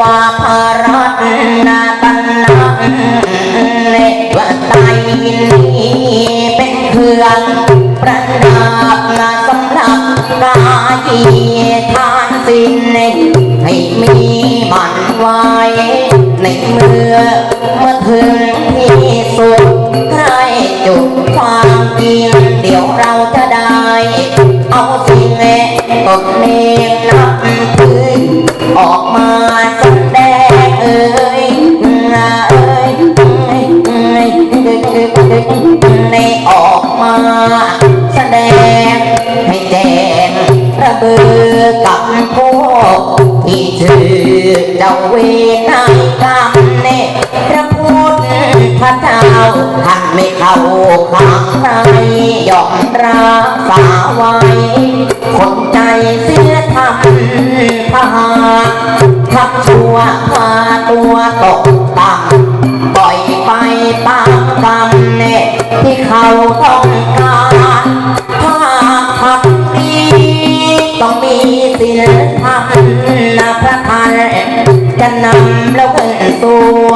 ว่าภารัตนาตันนังเลว่าไตนี้เป็นเครื่องประดับนาสำหรับกายทานสินให้มีมันไว้ในเมื่อเมื่อถึงที่สุดใครจุดความจริงเดี๋ยวเราจะได้ เอาสิ่งตดเนมนับถือออกมา แสดงให้แจงระเบือกับพวกที่ชื่อเจ้าเวนายกรรมเนพระพุทธเจ้าท่านไม่เข้าข้างใครยอมรักษาไว้คนใจเสียทำพาทับชั่วพาตัวตกต่ำปล่อยไปตามกรรมเนที่เขาต้อง จะนำแล้วขึ้นตัว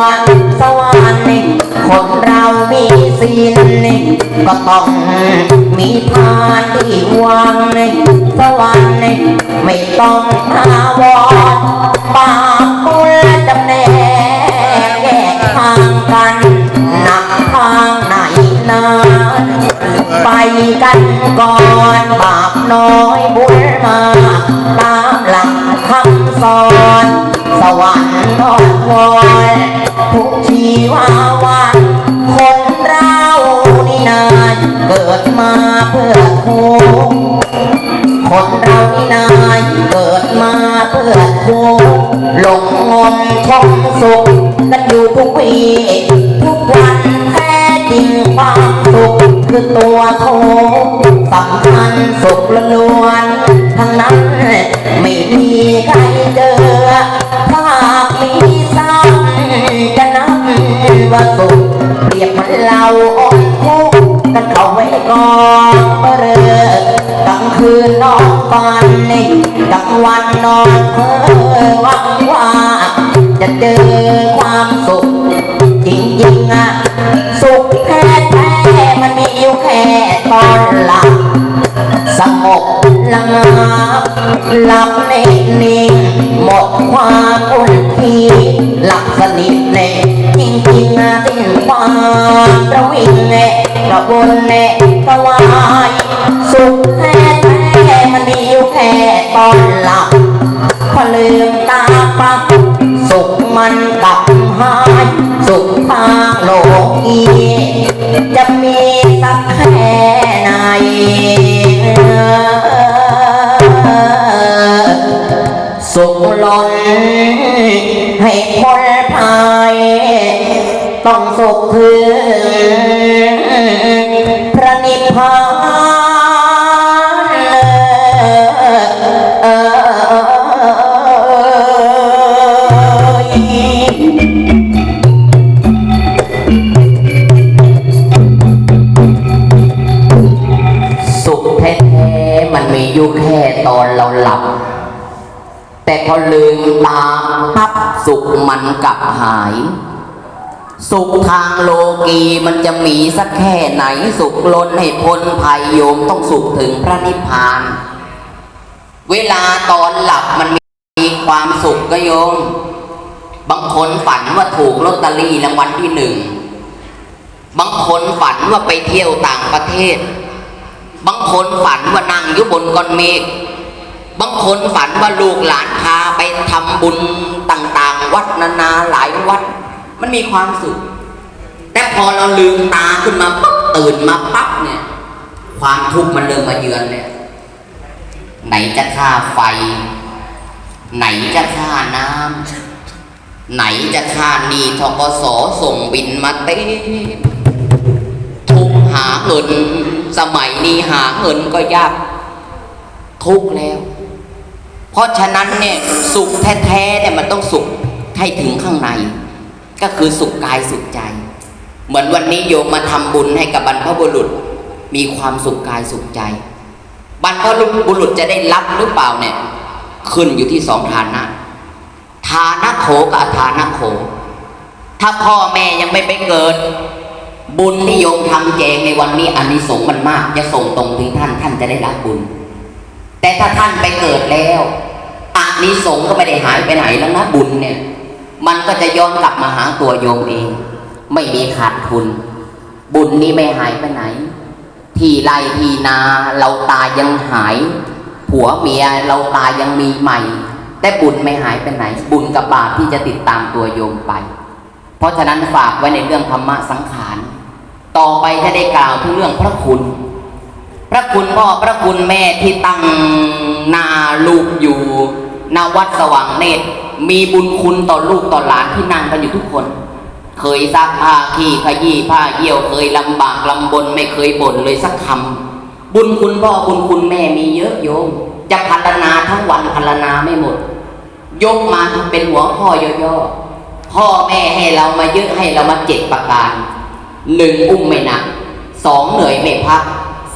สวรรค์คนเรามีศีลก็ต้องมีทานที่วางในสวรรค์ไม่ต้องอาวรณ์บาปบุญจำแนกแยกทางกันหนักทางไหนนานไปกันก่อนบาปน้อยบุญมาตามหลักคำสอน สวรรค์ทอดวอนทุกชีวาวันคนเรานี่นานเกิดมาเพื่อทุกคนเรานี่นานเกิดมาเพื่อทุกหลงงมชมสุขกันอยู่ทุกวีทุกวันแท้จริงความสุขคือตัวทุกข์สำคัญสุขล้วนทั้งนั้นไม่มีใครเจอ ถ้าหามีซ้ำจะนับว่าสุขเปรียบเหมือนเราอ่อนทุกข์กันเขาไว้ก่อนเมื่อเรอกลางคืนนอนฝันนี่กลางวันนอนเพ้อหวังว่าจะเจอความสุขจริงๆอะสุขแท้ๆมันมีอยู่แค่ตอนหลับ สงบระงับหลับในนิ่งหมดความอุ่นทีหลับสนิทเนจริงๆนะสิ้นความระวิงเนกระวนเนกระวายสุขแท้ๆมันมีอยู่แค่ตอนหลับพอลืมตาปับสุขมันกลับหายสุขทางโลกีจะมีสักแค่ไหน สุขล้นให้คนพายต้องสุขถึงพระนิพพาน แต่พอลืมตาปั๊บสุขมันกลับหาย สุขทางโลกีมันจะมีสักแค่ไหนสุขล้นให้พ้นภัยโยมต้องสุขถึงพระนิพพาน เวลาตอนหลับมันมีความสุขก็โยม บางคนฝันว่าถูกลอตเตอรี่รางวัลที่หนึ่งบางคนฝันว่าไปเที่ยวต่างประเทศ บางคนฝันว่านั่งอยู่บนก้อนเมฆ บางคนฝันว่าลูกหลานพาไปทำบุญต่าง ๆ วัดนานาหลายวัด มันมีความสุข แต่พอเราลืมตาขึ้นมาปั๊บตื่นมาปั๊บเนี่ย ความทุกข์มันเริ่มมาเยือนเนี่ยไหนจะค่าไฟ ไหนจะค่าน้ำไหนจะค่านีทกสส่งบินมาเต้ทุกหาเงินสมัยนี้หาเงินก็ยากทุกแล้ว เพราะฉะนั้นเนี่ยสุขแท้ๆเนี่ยมันต้องสุขให้ถึงข้างใน ก็คือสุขกายสุขใจ เหมือนวันนี้โยมมาทำบุญให้กับบรรพบุรุษ มีความสุขกายสุขใจ บรรพบุรุษจะได้รับหรือเปล่าเนี่ยขึ้นอยู่ที่สองฐานะ ฐานะโขกับอาทานโข ถ้าพ่อแม่ยังไม่ไปเกิด บุญที่โยมทำแจงในวันนี้อานิสงส์มันมาก จะส่งตรงถึงท่านท่านจะได้รับบุญ แต่ถ้าท่านไปเกิดแล้วอานิสงส์ก็ไม่ได้หายไปไหนแล้วนะบุญเนี่ย มันก็จะย้อนกลับมาหาตัวโยมเอง ไม่มีขาดทุน บุญนี้ไม่หายไปไหน ที่ไรที่นาเราตายยังหาย ผัวเมียเราตายยังมีใหม่ แต่บุญไม่หายไปไหน บุญกับบาปที่จะติดตามตัวโยมไป เพราะฉะนั้นฝากไว้ในเรื่องธรรมะสังขาร ต่อไปจะได้กล่าวถึงเรื่องพระคุณ ระคุณพ่อพระคุณแม่ที่ตั้งนาลูกอยู่ณวัดสว่างเนตร มีบุญคุณต่อลูกต่อหลานที่นั่งกันอยู่ทุกคน เคยซักผ้าขี้ขยี้ผ้าเยี่ยวเคยลำบากลำบนไม่เคยบ่นเลยสักคำบุญคุณพ่อบุญคุณแม่มีเยอะโยม จะพัฒนาทั้งวันพัฒนาไม่หมด ยกมาเป็นหัวข้อย่อๆพ่อแม่ให้เรามาเยอะให้เรามาเจ็ดประการหนึ่งอุ้มไม่หนักสองเหนื่อยไม่พัก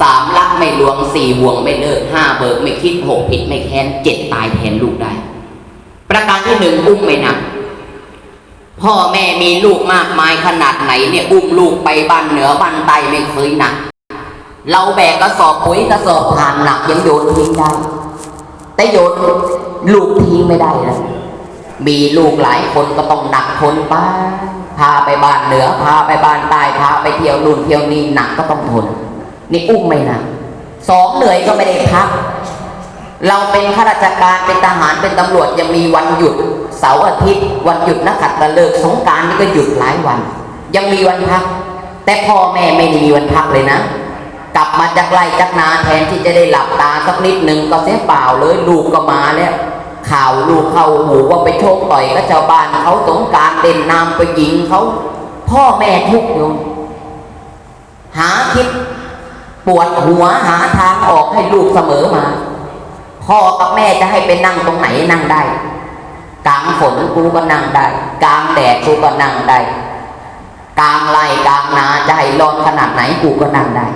สามรักไม่ลวงสี่ห่วงไม่เลิกห้าเบิกไม่คิดหกผิดไม่แค้นเจ็ดตายแทนลูกได้ ประการที่หนึ่งอุ้มไม่นักพ่อแม่มีลูกมากมายขนาดไหนเนี่ยอุ้มลูกไปบ้านเหนือบ้านใต้ไม่เคยหนัก เราแบกกระสอบปุ๋ยกระสอบผ่านหนักยังโยนทิ้งได้ แต่โยนลูกทิ้งไม่ได้นะมีลูกหลายคนก็ต้องหนักทนไปพาไปบ้านเหนือพาไปบ้านใต้พาไปเที่ยวนู่นเที่ยวนี่หนักก็ต้องทน นี่อุ้มไม่นักสองเหนื่อยก็ไม่ได้พัก เราเป็นข้าราชการเป็นทหารเป็นตำรวจยังมีวันหยุด เสาร์อาทิตย์ วันหยุดนักขัตฤกษ์สงการนี่ก็หยุดหลายวัน ยังมีวันพัก แต่พ่อแม่ไม่ได้มีวันพักเลยนะ กลับมาจากไร่จากนาแทนที่จะได้หลับตาสักนิดหนึ่งก็เสียเปล่าเลยลูกก็มาแล้วข่าวลูกเข้าหูว่าไปโชคต่อยกับชาวบ้านเขาสงการเด่นน้ำไปยิงเขาพ่อแม่ทุกข์โยมหาคิด ปวดหัวหาทางออกให้ลูกเสมอมา พ่อกับแม่จะให้ไปนั่งตรงไหนนั่งได้ กลางฝนกูก็นั่งได้ กลางแดดกูก็นั่งได้ กลางไร่กลางนาจะให้ร้อนขนาดไหนกูก็นั่งได้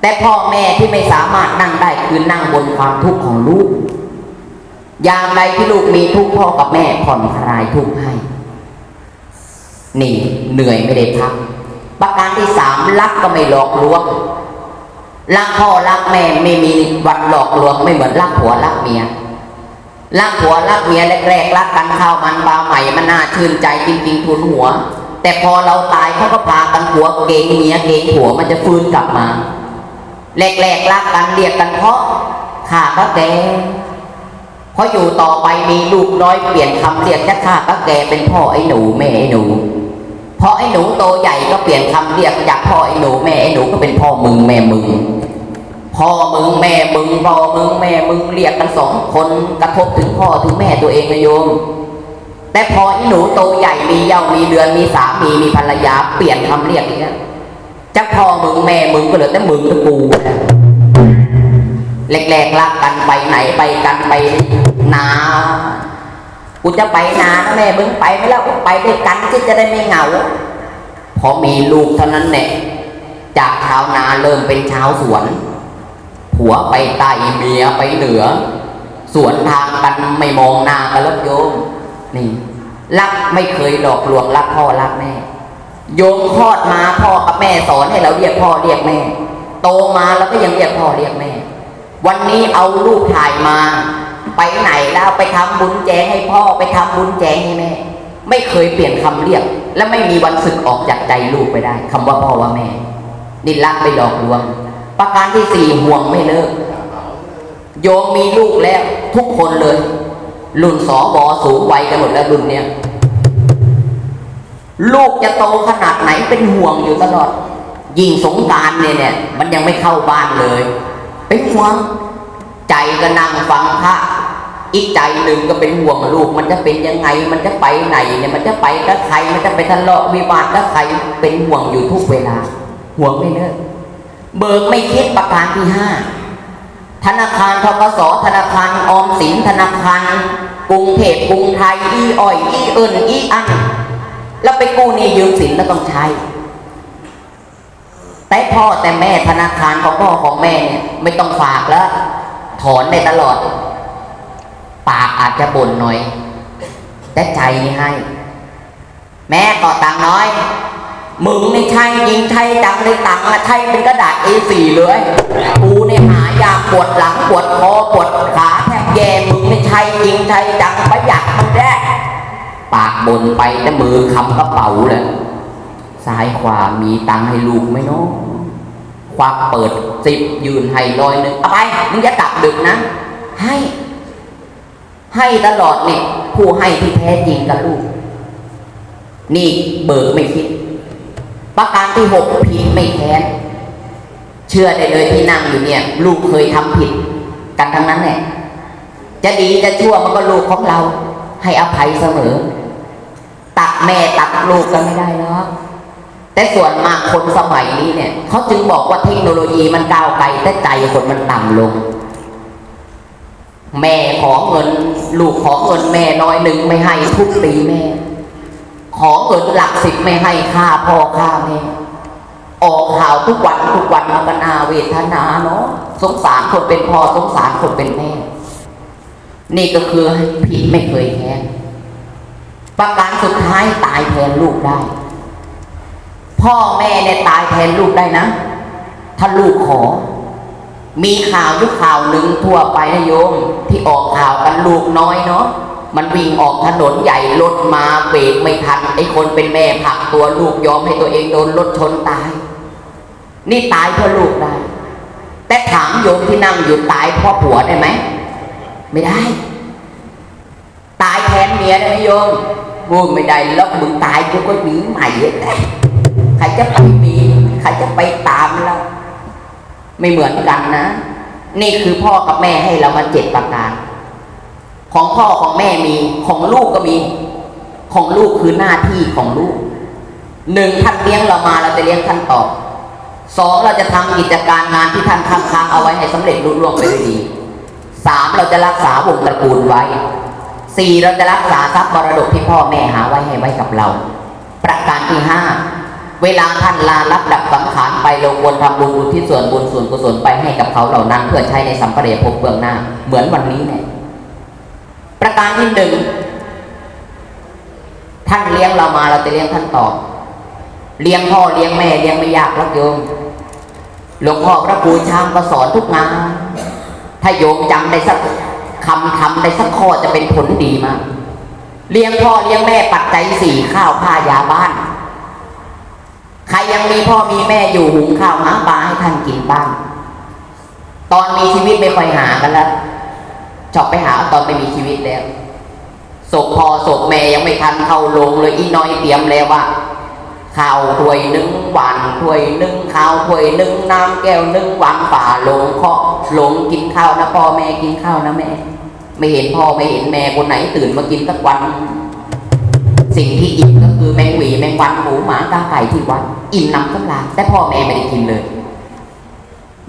แต่พ่อแม่ที่ไม่สามารถนั่งได้คือนั่งบนความทุกข์ของลูกอย่างใดที่ลูกมีทุกข์พ่อกับแม่ผ่อนคลายทุกข์ให้ นี่เหนื่อยไม่ได้พักประการที่สามรักก็ไม่หลอกลวง รักพ่อรักแม่ไม่มีวันหลอกลวงไม่เหมือนรักผัวรักเมียรักผัวรักเมียแรกๆรักกันข้าวมันปลาใหม่มันน่าชื่นใจจริงๆทุนหัว แต่พอเราตายเขาก็พากันผัวเกงเมียเกงผัวมันจะฟื้นกลับมาแรกๆรักกันเรียกกันเพราะข้าก็แกพออยู่ต่อไปมีลูกน้อยเปลี่ยนคำเรียกจากข้าก็แกเป็นพ่อไอ้หนูแม่ไอ้หนู พอไอ้หนูโตใหญ่ก็เปลี่ยนคำเรียกจากพ่อไอ้หนูแม่ไอ้หนูก็เป็นพ่อมึงแม่มึงพ่อมึงแม่มึงพ่อมึงแม่มึงเรียกกันสองคนกระทบถึงพ่อถึงแม่ตัวเองนะโยม แต่พอไอ้หนูโตใหญ่มีเย้ามีเรือนมีสามีมีภรรยาเปลี่ยนคำเรียกอีกแล้วจากพ่อมึงแม่มึงก็เหลือแต่มึงกับกูแล้วแรกๆรักกันไปไหนไปกันไปนา กูจะไปนานะแม่มึงไปไม่แล้วไปด้วยกันที่จะได้ไม่เหงาพอมีลูกเท่านั้นแหละจากชาวนาเริ่มเป็นชาวสวนผัวไปใต้เมียไปเหนือ สวนทางกันไม่มองหน้ากันแล้วโยมนี่รักไม่เคยหลอกลวงรักพ่อรักแม่ โยมคลอดมาพ่อกับแม่สอนให้เราเรียกพ่อเรียกแม่ โตมาแล้วก็ยังเรียกพ่อเรียกแม่ วันนี้เอาลูกถ่ายมา ไปไหนแล้วไปทำบุญแจงให้พ่อไปทำบุญแจงให้แม่ ไม่เคยเปลี่ยนคำเรียก และไม่มีวันสึกออกจากใจลูกไปได้คำว่าพ่อว่าแม่นี่รักไปหลอกลวง ประการที่สี่ห่วงไม่เลิกโยมมีลูกแล้วทุกคนเลย รุ่นสอบอสูงวัยกันหมดแล้วรุ่นเนี้ยลูกจะโตขนาดไหนเป็นห่วงอยู่ตลอด ยิ่งสงการเนี่ยเนี่ย มันยังไม่เข้าบ้านเลย เป็นห่วง ใจก็นั่งฟังพระ อีกใจหนึ่งก็เป็นห่วงลูก มันจะเป็นยังไง มันจะไปไหนเนี่ยมันจะไปกับใครมันจะไปทะเลาะวิวาทกับใครเป็นห่วงอยู่ทุกเวลา ห่วงไม่เลิกเบิกไม่คิดประการที่ห้าธนาคารทกสธนาคารออมสินธนาคารกรุงเทพกรุงไทยอีอ้อยอีเอิญอีอันแล้วไปกู้นี่ยืมสินแล้วต้องใช้ แต่พ่อแต่แม่ธนาคารของพ่อของแม่เนี่ยไม่ต้องฝากแล้ว ถอนได้ตลอด ปากอาจจะบ่นหน่อย แต่ใจนี่ให้ แม่ก็ตังน้อย มึงนี่ใช่ยิงใช่จังเลยตังอะใช่เป็นกระดาษ A4 เลยกูเนี่ยหายาปวดหลังปวดคอปวดขาแทบแย่มึงนี่ใช่ยิงใช่จังประหยัดมันแด้ปากบนไปแต่มือคำกระเป๋าเลยซ้ายขวามีตังให้ลูกไหมเนาะควักเปิดสิบยืนให้ร้อยหนึ่งเอาไปมึงจะกลับดึกนะ ให้ ให้ตลอดเนี่ยผู้ให้ที่แท้จริงกับลูก นี่เบิกไม่คิด ประการที่หกผิดไม่แค้น เชื่อได้เลยที่นั่งอยู่เนี่ย ลูกเคยทำผิด กันทั้งนั้นแหละจะดีจะชั่วมันก็ลูกของเรา ให้อภัยเสมอ ตัดแม่ตัดลูกกันไม่ได้หรอกแต่ส่วนมากคนสมัยนี้เนี่ยเขาจึงบอกว่าเทคโนโลยีมันก้าวไกลแต่ใจคนมันต่ำลง แม่ขอเงิน ลูกขอเงินแม่น้อยหนึ่งไม่ให้ทุบตีแม่ ขอเงินหลักสิบไม่ให้ค่าพ่อค่าแม่ออกข่าวทุกวันทุกวันมันก็นาเวทนาเนาะสงสารคนเป็นพ่อสงสารคนเป็นแม่ นี่ก็คือผิดไม่เคยแค้นประการสุดท้ายตายแทนลูกได้ พ่อแม่เนี่ยตายแทนลูกได้นะ ถ้าลูกขอ มีข่าวยุคข่าวหนึ่งทั่วไปนะโยม ที่ออกข่าวกันลูกน้อยเนาะมันวิ่งออกถนนใหญ่รถมาเบรกไม่ทันไอ้คนเป็นแม่ผักตัวลูกยอมให้ตัวเองโดนรถชนตาย นี่ตายเพื่อลูกได้ แต่ถามโยมที่นั่งอยู่ตายเพราะผัวได้ไหมไม่ได้ ตายแทนเมียได้ไหมโยมโอ้ยไม่ได้แล้วมึงตายกูก็หนีใหม่เลยใครจะไปมีใครจะไปตามเรา ไม่เหมือนกันนะ นี่คือพ่อกับแม่ให้เรามาเจ็ดประการ ของพ่อของแม่มีของลูกก็มี ของลูกคือหน้าที่ของลูกหนึ่งท่านเลี้ยงเรามาเราจะเลี้ยงท่านตอบสองเราจะทำกิจการงานที่ท่านค้างค้างเอาไว้ให้สำเร็จรุ่ล่วงไปด้วยดีสามเราจะรักษาวงตระกูลไว้สี่เราจะรักษาทรัพย์มรดกที่พ่อแม่หาไว้ให้ไว้กับเรา ประการที่ห้า เวลาท่านลารับดับสังขารไปเราควรทำบุญอุที่ส่วนบุญส่วนกุศลไปให้กับเขาเหล่านั้น เพื่อใช้ในสัมปเรภพเบื้องหน้า เหมือนวันนี้เนี่ยประการที่หนึ่งท่านเลี้ยงเรามาเราจะเลี้ยงท่านตอบเลี้ยงพ่อเลี้ยงแม่เลี้ยงไม่ยากหรักโยมหลวงพ่อพระครูช้างก็สอนทุกงาน ถ้าโยมจำได้สักคำทำได้สักข้อจะเป็นผลดีมาก เลี้ยงพ่อเลี้ยงแม่ปัจจัยสี่ข้าวผ้ายาบ้าน ใครยังมีพ่อมีแม่อยู่หุงข้าวหาปลาให้ท่านกินบ้าง ตอนมีชีวิตไม่ค่อยหากันแล้วชอบไปหาตอนไม่มีชีวิตแล้วศพพ่อศพแม่ยังไม่ทันเข้าโรงเลยอีน้อยเตรียมแล้วว่าข้าวถ้วยนึ่งหวานถ้วยนึ่งข้าวถ้วยนึ่งน้ำแก้วนึ่งวางป่าลงเคาะลงกินข้าวนะพ่อแม่กินข้าวนะแม่ ไม่เห็นพ่อไม่เห็นแม่คนไหนตื่นมากินสักวัน สิ่งที่อิ่มก็คือแมงหวีแมงวันหมูหมากาไก่ที่วัดอิ่มน้ำสำราญแต่พ่อแม่ไม่ได้กินเลย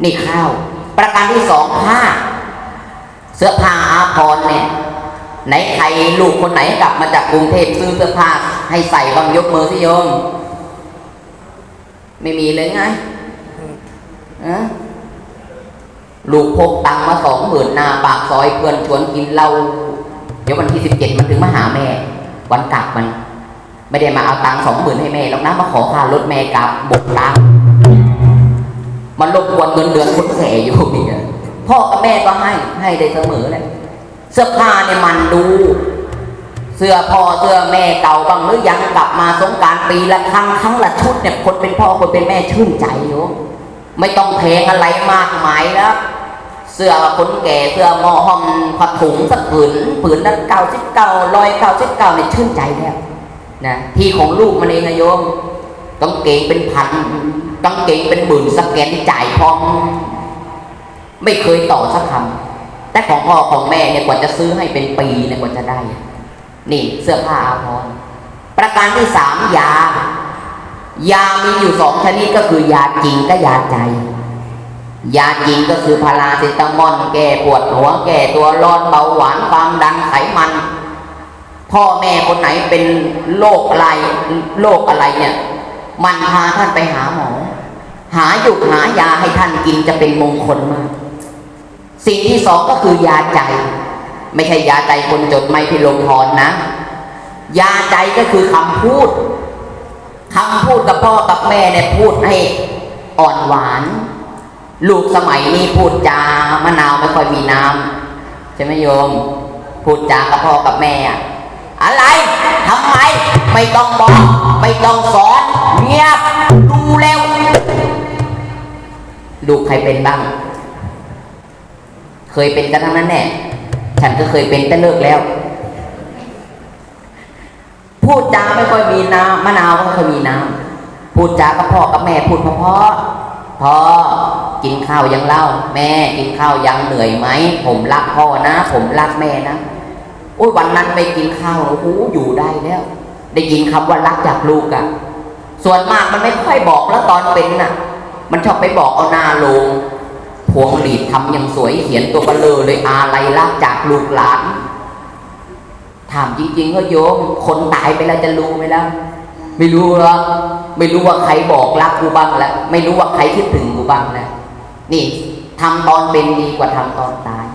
นี่ข้าว ประการที่สองผ้า เสื้อผ้าอาภรณ์เนี่ยไหนใครลูกคนไหนกลับมาจากกรุงเทพซื้อเสื้อผ้าให้ใส่บางยกมือสิโยม ไม่มีเลยไงอะลูกพกตังค์มาสองหมื่นนาปากซอยเพื่อนชวนกินเหล้าเดี๋ยววันที่สิบเจ็ดมันถึงมาหาแม่ วันกลับมัน ไม่ได้มาเอาตังสองหมื่นให้แม่หรอกนะมาขอค่ารถแม่กลับบกตังมันรบกวนเงินเดือนคนแก่อยู่เนี่ยพ่อกับแม่ก็ให้ให้ได้เสมอเลยเสื้อผ้าเนี่ยมันดู เสื้อพ่อเสื้อแม่เก่าบ้างหรือยังกลับมาสงการปีละครั้งครั้งละชุดเนี่ยคนเป็นพ่อคนเป็นแม่ชื่นใจโยมไม่ต้องแพงอะไรมากมายแล้ว เสื้อคนแก่เสื้อหมอห้อมผ้าถุงสักผืนผืนละเก้าสิบเก้าร้อยเก้าสิบเก้าเนี่ยชื่นใจแล้วนะที่ของลูกมันเองนะโยมต้องเก่งเป็นพันต้องเก่งเป็นหมื่นสแกนจ่ายพร้อมไม่เคยต่อสักคำแต่ของพ่อของแม่เนี่ยกว่าจะซื้อให้เป็นปีเนี่ยกว่าจะได้ นี่เสื้อผ้าอาภรณ์ประการที่สามยา ยามีอยู่สองชนิดก็คือยาจริงกับยาใจ ยาจริงก็คือพาราเซตามอลแก้ปวดหัวแก้ตัวร้อนเบาหวานความดันไขมัน พ่อแม่คนไหนเป็นโรคอะไรโรคอะไรเนี่ย มันพาท่านไปหาหมอ หาหยุดหายาให้ท่านกินจะเป็นมงคลมาก สิ่งที่สองก็คือยาใจ ไม่ใช่ยาใจคนจดไม่พิลมพรนะ ยาใจก็คือคำพูดคำพูดกับพ่อกับแม่เนี่ยพูดให้อ่อนหวาน ลูกสมัยนี้พูดจามะนาวไม่ค่อยมีน้ำใช่ไหมโยม พูดจากับพ่อกับแม่อะอะไรทำไม ไม่ต้องบอกไม่ต้องสอนเงียบดูแล้วลูกใครเป็นบ้าง เคยเป็นกันทั้งนั้นแน่ฉันก็เคยเป็นแต่เลิกแล้ว พูดจาไม่ค่อยมีน้ำมะนาวก็ไม่ค่อยมีน้ำพูดจากับพ่อกับแม่พูดเพราะพ่อ กินข้าวยังเล่า แม่กินข้าวยังเหนื่อยไหมผมรักพ่อนะ ผมรักแม่นะโอ้ยวันนั้นไม่กินข้าวโอ้โหอยู่ได้แล้ว ได้ยินคำว่ารักจากลูกอะส่วนมากมันไม่ค่อยบอกแล้วตอนเป็นน่ะ มันชอบไปบอกเอาหน้าลงพวงหลีดทำอย่างสวยเขียนตัวเบลอเลยอะไรรักจากลูกหลานถามจริงๆก็โยมคนตายไปแล้วจะรู้ไหมล่ะไม่รู้หรอกไม่รู้ว่าใครบอกรักกูบ้างแล้วไม่รู้ว่าใครคิดถึงกูบ้างแล้ว นี่ทำตอนเป็นดีกว่าทำตอนตาย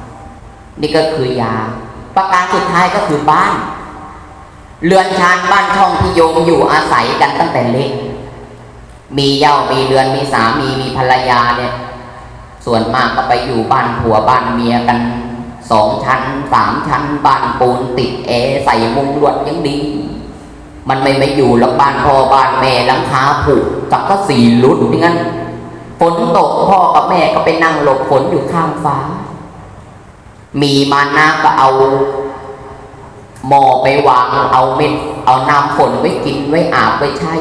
นี่ก็คือยา ประการสุดท้ายก็คือบ้าน เรือนชานบ้านช่องที่โยมอยู่อาศัยกันตั้งแต่เล็ก มีเย้ามีเรือนมีสามีมีภรรยาเนี่ย ส่วนมากก็ไปอยู่บ้านผัวบ้านเมียกันสองชั้นสามชั้นบ้านปูนติดแอร์ใส่มุงลวดยังดี มันไม่ไม่อยู่แล้วบ้านพ่อบ้านแม่หลังคาผุกับก็สีรุดอย่างนั้น ฝนตกพ่อกับแม่ก็ไปนั่งหลบฝนอยู่ข้างฟ้า มีมานะก็เอาหม้อไปวางเอาเม็ด เอาน้ำฝนไว้กินไว้อาบไว้ใช้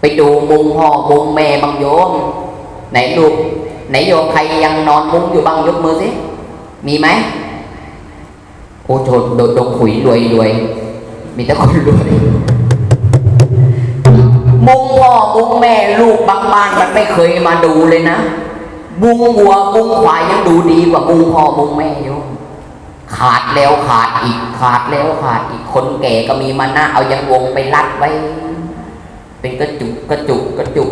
ไปดูมุงพ่อมุงแม่บางโยม ไหนลูกไหนโยมใครยังนอนมุงอยู่บ้างยกมือสิมีไหมโอ้โหโดดดงขุยรวยรวยมีแต่คนรวย มุงพ่อมุงแม่ลูกบางบ้านมันไม่เคยมาดูเลยนะมุงวัวมุงควายยังดูดีกว่ามุงพ่อมุงแม่โยมขาดแล้วขาดอีกขาดแล้วขาดอีกคนแก่ก็มีมาหน้าเอายังวงไปรัดไว้ เป็นกระจุกกระจุกกระจุก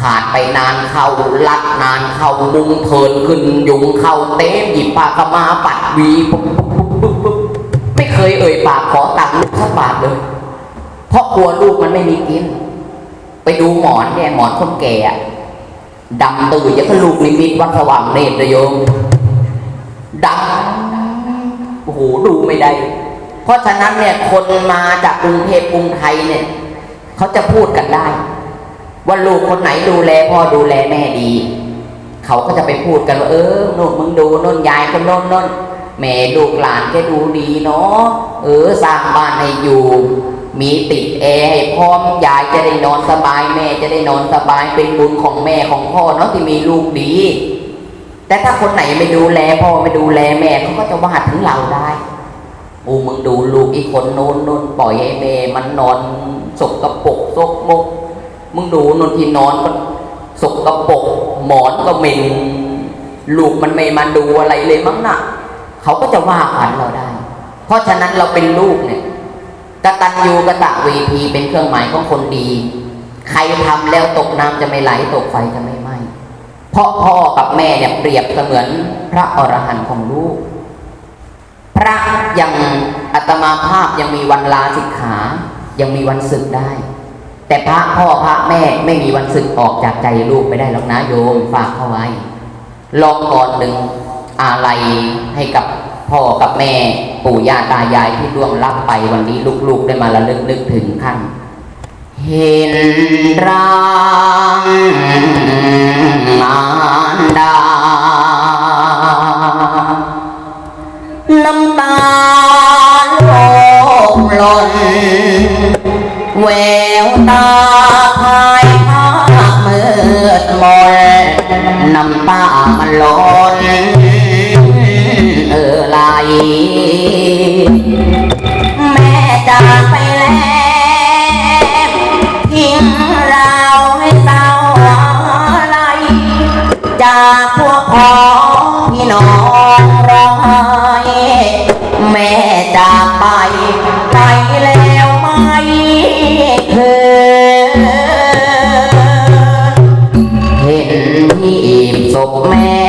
ขาดไปนานเข้าลัดนานเข้ามุงเทินขึ้นยุงเข้าเต้มหยิบปากกามาปัดวีปุ๊บปุ๊บปุ๊บปุ๊บปุ๊บไม่เคยเอ่ยปากขอตังค์ลูกสักบาทเลย เพราะกลัวลูกมันไม่มีกิน ไปดูหมอนเนี่ยหมอนคนแก่ดำตื่นยังกับลูกนิมิตวัดสว่างเนตรเลยโยมดำโอ้โหดูไม่ได้ เพราะฉะนั้นเนี่ยคนมาจากกรุงเทพกรุงไทยเนี่ยเขาจะพูดกันได้ ว่าลูกคนไหนดูแลพ่อดูแลแม่ดี เขาก็จะไปพูดกันว่าเออโน่นมึงดูโน่นยายคนโน่นโน่นแม่ลูกหลานแกดูดีเนาะเออสร้างบ้านให้อยู่ มีติดแอร์ให้พร้อมยายจะได้นอนสบายแม่จะได้นอนสบายเป็นบุญของแม่ของพ่อเนาะที่มีลูกดี แต่ถ้าคนไหนไม่ดูแลพ่อไม่ดูแลแม่เขาก็จะว่าถึงเราได้อ้มึงดูลูกอีกคนโน้นโน้นปล่อยให้แม่มันนอนสกกระปกซกมก มึงดูนนที่นอนก็สกกระปกหมอนก็เหม็นลูกมันไม่มาดูอะไรเลยมั้งน่ะเขาก็จะว่าขันเราได้ เพราะฉะนั้นเราเป็นลูกเนี่ย กตัญญูกตะเวทีเป็นเครื่องหมายของคนดี ใครทำแล้วตกน้ำจะไม่ไหลตกไฟจะไม่ไหม้เพราะพ่อกับแม่เนี่ยเปรียบเสมือนพระอรหันต์ของลูก พระยังอัตมาภาพยังมีวันลาสิกขายังมีวันศึกได้ แต่พระพ่อพระแม่ไม่มีวันศึกออกจากใจลูกไปได้หรอกนะโยมฝากเข้าไว้ลองก่อนหนึ่งอะไรให้กับ พ่อกับแม่ปู่ย่าตายายที่ล่วงลับไปวันนี้ลูกๆได้มาระลึกนึกถึงท่านเห็นร่างมารดา น้ำตาลมหล่นแววตาพายภาพมืดมนน้ำตามันหล่น แม่จากไปแล้วทิ้งเราให้เศร้าอะไร จากพวกพ้องพี่น้องร้องไห้แม่จากไปไปแล้วไม่เคยเห็นที่อิบศพแม่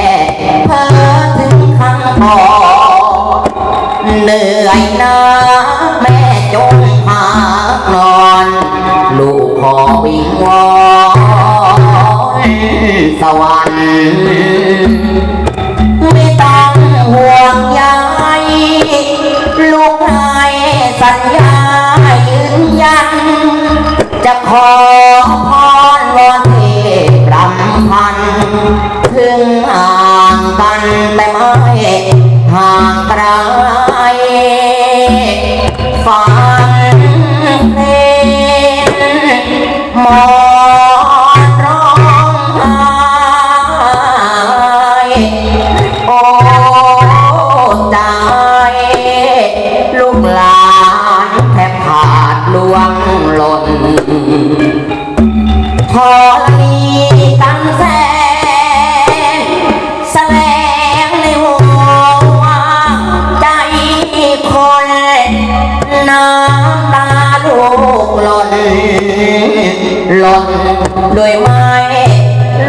สวรรค์ไม่ต้องห่วงใยลูกนายสัญญายืนยัน จะขอพรวอนเทพรำพัน ถึงห่างกันแต่ไม่ห่างไกลฟังเพลงหมอน โดวยไม้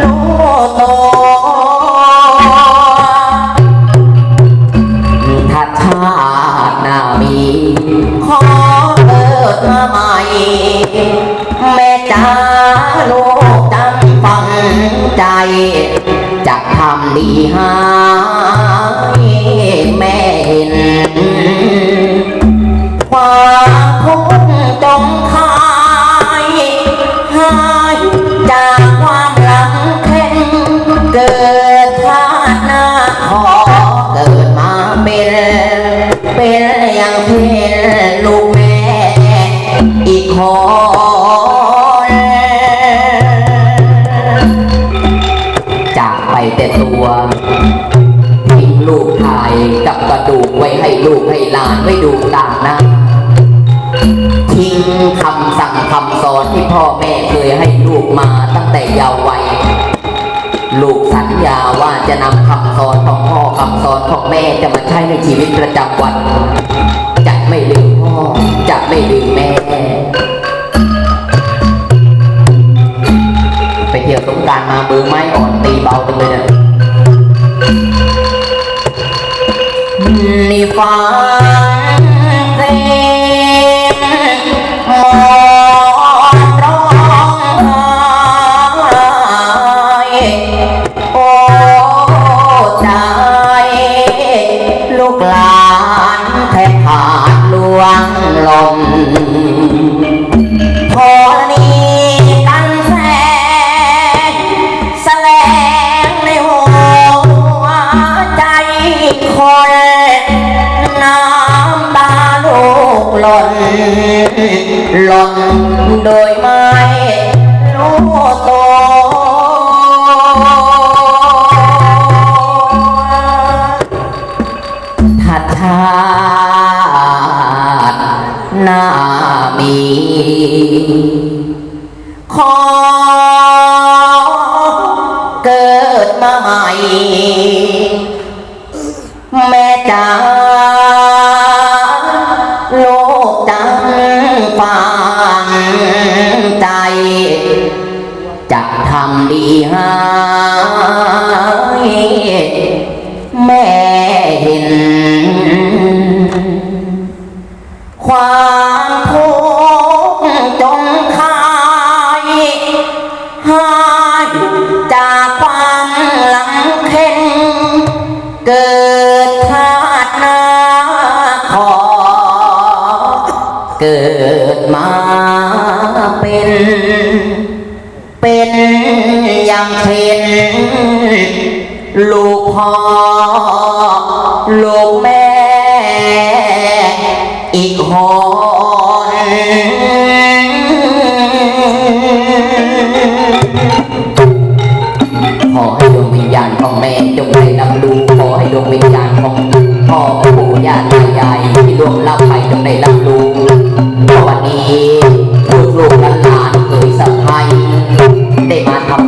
ลูกโตถ้าชาติหน้ามีขอเกิดมาใหม่ แม่จ้าลูกจำฝังใจ จะทำดีให้ แม่จะมาใช้ในชีวิตประจำวัน จะไม่ลืมพ่อ จะไม่ลืมแม่ ไปเที่ยวสงการมามือไม้อ่อนตีเบาจังเลยนะ หล่นโดยไม่รู้ตัวถ้าชาติหน้ามี ขอเกิดมาใหม่ แม่จ๋าโลกจัง ฟังใจ จะทำดีให้ น เป็นอย่างเช่นลูกพ่อลูกแม่ อีกคนขอให้ดวงวิญญาณของแม่จงได้รับรู้ขอให้ดวงวิญญาณของพ่อปู่ย่าตายายที่ล่วงลับไปจงได้รับรู้วันนี้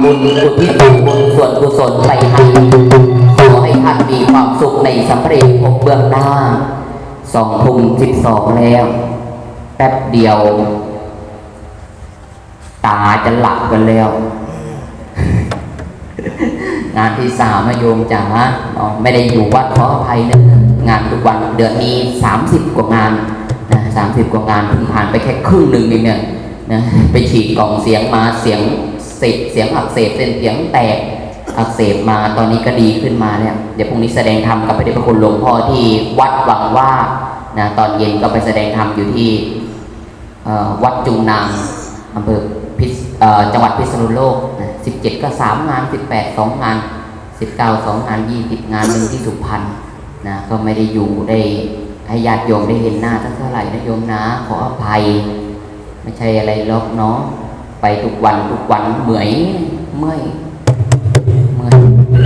บุญอุทิศส่วนบุญส่วนกุศลไปให้ขอให้ท่านมีความสุขในสำเร็จพบเบื้องหน้าสองทุ่มสิบสองแล้ว แป๊บเดียว ตาจะหลับกันแล้ว งานที่สามนะโยมจ๋าเนาไม่ได้อยู่วัดขออภัยนะงานทุกวันเดือนนี้สามสิบกว่างานนะสามสิบกว่างานเพิ่งผ่านไปแค่ครึ่งหนึ่งเองเนี่ยนะไปฉีดกล่องเสียงมาเสียง เสพเสียงอักเสบเส้นเสียงแตกอักเสบมาตอนนี้ก็ดีขึ้นมาเนี่ยเดี๋ยวพรุ่งนี้แสดงธรรมกับพระเดชพระคุณหลวงพ่อที่วัดหวังว่านะตอนเย็นก็ไปแสดงธรรมอยู่ที่วัดจุงนางอำเภอพิษจังหวัดพิษณุโลกนะ17 ก็ 3 งาน 18 2 งาน 19 2 งาน 20 งานหนึ่งที่สุพรรณนะก็ไม่ได้อยู่ได้ให้ญาติโยมได้เห็นหน้าสักเท่าไหร่นะโยมนะ ขออภัย ไม่ใช่อะไรหรอกเนาะ ไปทุกวันทุกวันเหมื่อยเมื่อยเมื่อย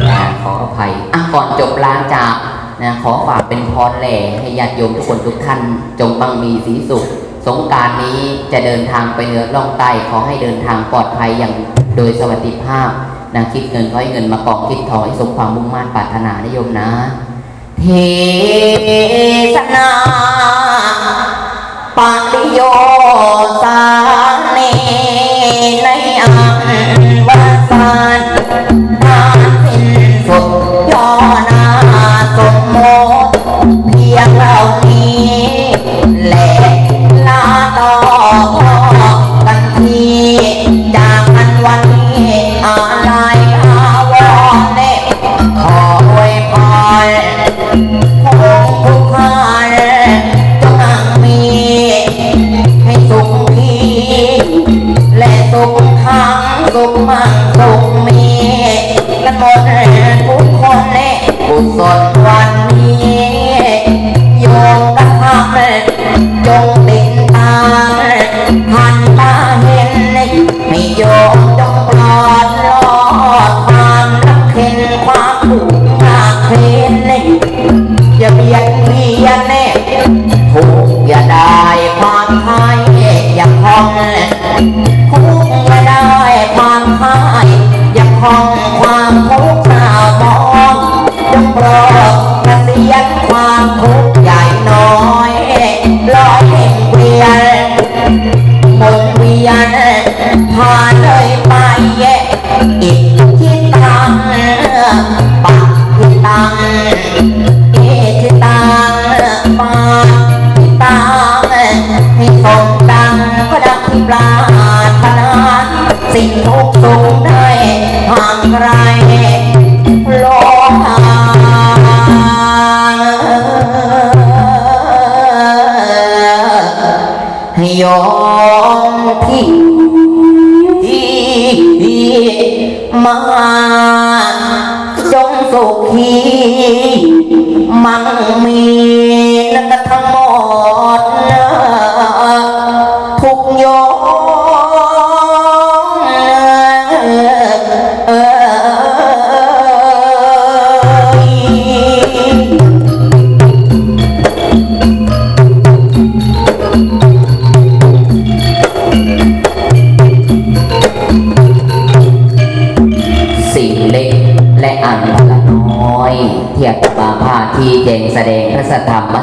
นะขออภัยอะก่อนจบลาจากนะขอฝากเป็นพรแหล่ให้ญาติโยมทุกคนทุกท่าน จงบังมีสีสุข สงการนี้จะเดินทางไปเหนือล่องใต้ขอให้เดินทางปลอดภัยอย่างโดยสวัสดิภาพนะคิดเงินขอให้เงินมากองคิดทองให้สมความมุ่งมั่นปรารถนานะโยมนะ เทศนาปาติโยสาเน ในอังวสานทาน คู่ได้ความหายอย่าคล้อง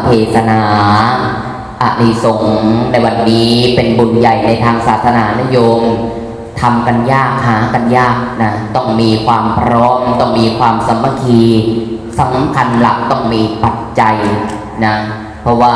เทศนาอานิสงส์ในวันนี้เป็นบุญใหญ่ในทางศาสนานโยมทำกันยากหากันยากนะต้องมีความพร้อม ต้องมีความสามัคคีสำคัญหลักต้องมีปัจจัยนะเพราะว่า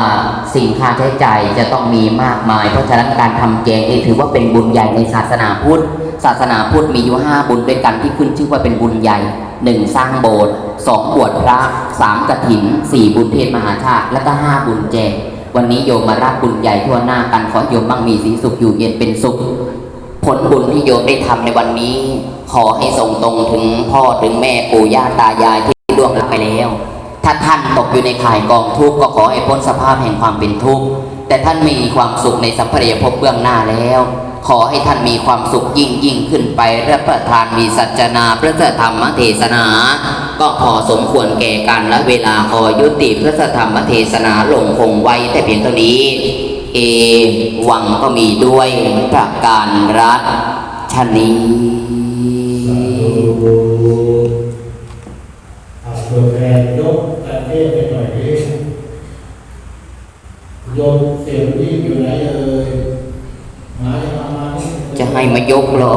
สิ่งค่าใช้จ่ายจะต้องมีมากมาย เพราะฉะนั้นการทำแกงนี่ถือว่าเป็นบุญใหญ่ในศาสนาพุทธ ศาสนาพุทธมีอยู่ห้าบุญด้วยกันที่ขึ้นชื่อว่าเป็นบุญใหญ่หนึ่งสร้างโบสถ์สองบวชพระสามกฐินสี่บุญเทศมหาชาติ และก็ห้าบุญแจก วันนี้โยมมารับบุญใหญ่ทั่วหน้ากันขอโยมมั่งมีสีสุขอยู่เย็นเป็นสุข ผลบุญที่โยมได้ทำในวันนี้ ขอให้ส่งตรงถึงพ่อถึงแม่ปู่ย่าตายายที่ล่วงลับไปแล้ว ถ้าท่านตกอยู่ในข่ายกองทุกข์ก็ขอให้พ้นสภาพแห่งความเป็นทุกข์แต่ท่านมีความสุขในสัมภเรียภพเบื้องหน้าแล้ว ขอให้ท่านมีความสุขยิ่งยิ่งขึ้นไปและประทานมีสัจนาพระธรรมเทศนา ก็พอสมควรแก่การและเวลาขอยุติพระธรรมเทศนาลงคงไว้แต่เพียงเท่านี้ เอวังก็มีด้วยประการรัฐชนีตัวแทนยกประเทศไปหน่อยดิโยมเสียงนี่อยู่ไหนเอ่ย จะให้มายกเหรอ